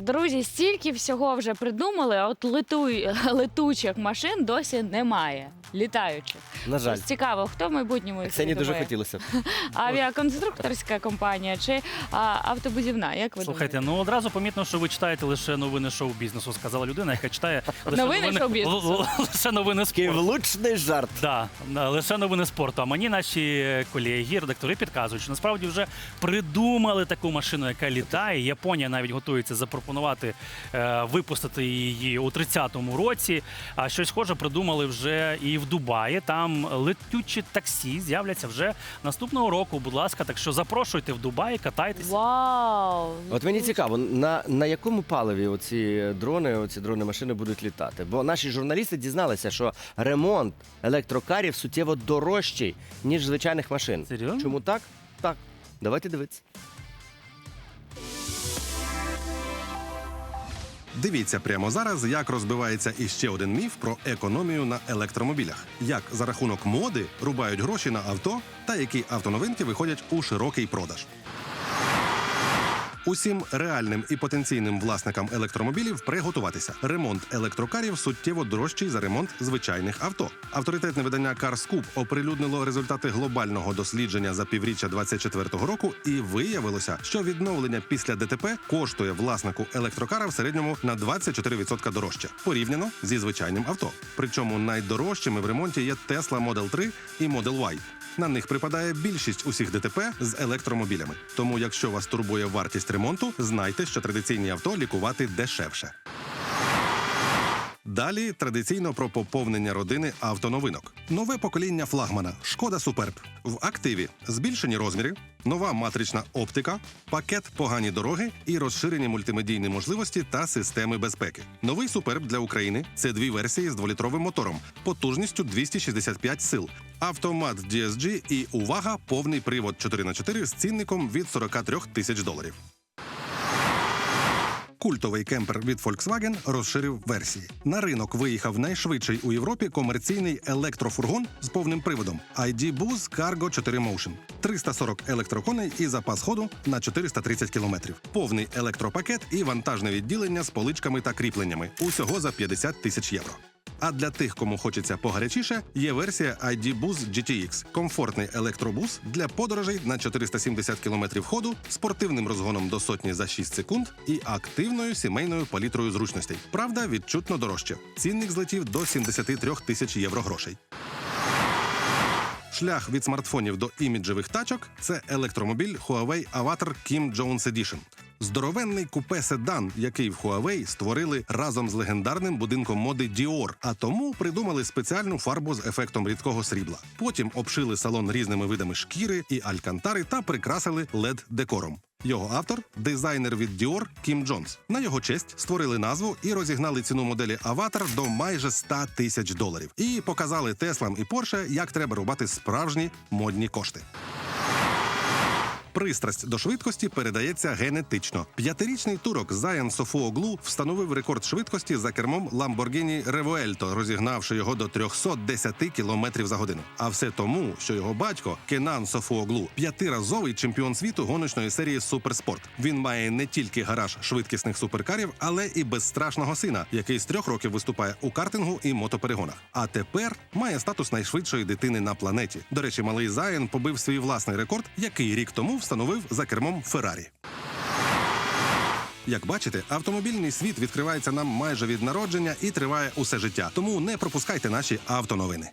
Друзі, стільки всього вже придумали, а от лету... летучих машин досі немає. Літаючих. На жаль. Ось Цікаво, хто в майбутньому їх Ксені дуже хотілося. б. Авіаконструкторська компанія чи а, автобудівна? Як ви Слухайте, думаєте? ну одразу помітно, що ви читаєте лише новини шоу-бізнесу, сказала людина, яка читає лише Новини шоу-бізнесу. л- л- лише новини Такий спорту. влучний жарт. Да, да, лише новини спорту. А мені наші колеги, редактори підказують, що насправді вже придумали таку машину, яка літає. Японія навіть готується запропонувати е, випустити її у 30-му році. А щось схоже придумали вже і в Дубаї. Там летючі таксі з'являться вже наступного року. Будь ласка, так що запрошуйте в Дубай, катайтеся. Вау! От мені цікаво, на, на якому паливі оці дрони, оці дрони машини будуть літати? Бо наші журналісти дізналися, що ремонт електрокарів суттєво дорожчий, ніж звичайних машин. Серйозно? Чому так? Так. Давайте дивитися. Дивіться прямо зараз, як розбивається іще один міф про економію на електромобілях, як за рахунок моди рубають гроші на авто, та які автоновинки виходять у широкий продаж. Усім реальним і потенційним власникам електромобілів приготуватися. Ремонт електрокарів суттєво дорожчий за ремонт звичайних авто. Авторитетне видання CarScoop оприлюднило результати глобального дослідження за півріччя 24-го року, і виявилося, що відновлення після ДТП коштує власнику електрокара в середньому на 24% дорожче, порівняно зі звичайним авто. Причому найдорожчими в ремонті є Tesla Model 3 і Model Y. На них припадає більшість усіх ДТП з електромобілями. Тому, якщо вас турбує вартість ремонту, знайте, що традиційні авто лікувати дешевше. Далі традиційно про поповнення родини автоновинок. Нове покоління флагмана Шкода Суперб. В активі збільшені розміри, нова матрична оптика, пакет погані дороги і розширені мультимедійні можливості та системи безпеки. Новий Суперб для України це дві версії з дволітровим мотором, потужністю 265 сил, автомат DSG і увага, повний привод 4х4 з цінником від 43 тисяч доларів. Культовий кемпер від Volkswagen розширив версії. На ринок виїхав найшвидший у Європі комерційний електрофургон з повним приводом ID Buzz Cargo 4 Motion. 340 електроконей і запас ходу на 430 кілометрів. Повний електропакет і вантажне відділення з поличками та кріпленнями. Усього за 50 тисяч євро. А для тих, кому хочеться погарячіше, є версія ID Buzz GTX – комфортний електробус для подорожей на 470 км ходу, спортивним розгоном до сотні за 6 секунд і активною сімейною палітрою зручностей. Правда, відчутно дорожче. Цінник злетів до 73 тисяч євро грошей. Шлях від смартфонів до іміджевих тачок це електромобіль Huawei Avatar Kim Jones Edition. Здоровенний купе седан, який в Huawei створили разом з легендарним будинком моди Dior, а тому придумали спеціальну фарбу з ефектом рідкого срібла. Потім обшили салон різними видами шкіри і алькантари та прикрасили led декором. Його автор дизайнер від Dior Кім Джонс. На його честь створили назву і розігнали ціну моделі Аватар до майже 100 тисяч доларів. І показали Теслам і Порше, як треба рубати справжні модні кошти. Пристрасть до швидкості передається генетично. П'ятирічний турок Заян Софуоглу встановив рекорд швидкості за кермом Lamborghini Revuelto, розігнавши його до 310 км за годину. А все тому, що його батько Кенан Софуоглу п'ятиразовий чемпіон світу гоночної серії Суперспорт. Він має не тільки гараж швидкісних суперкарів, але і безстрашного сина, який з трьох років виступає у картингу і мотоперегонах. А тепер має статус найшвидшої дитини на планеті. До речі, малий Заян побив свій власний рекорд, який рік тому встановив за кермом Феррарі. Як бачите, автомобільний світ відкривається нам майже від народження і триває усе життя. Тому не пропускайте наші автоновини.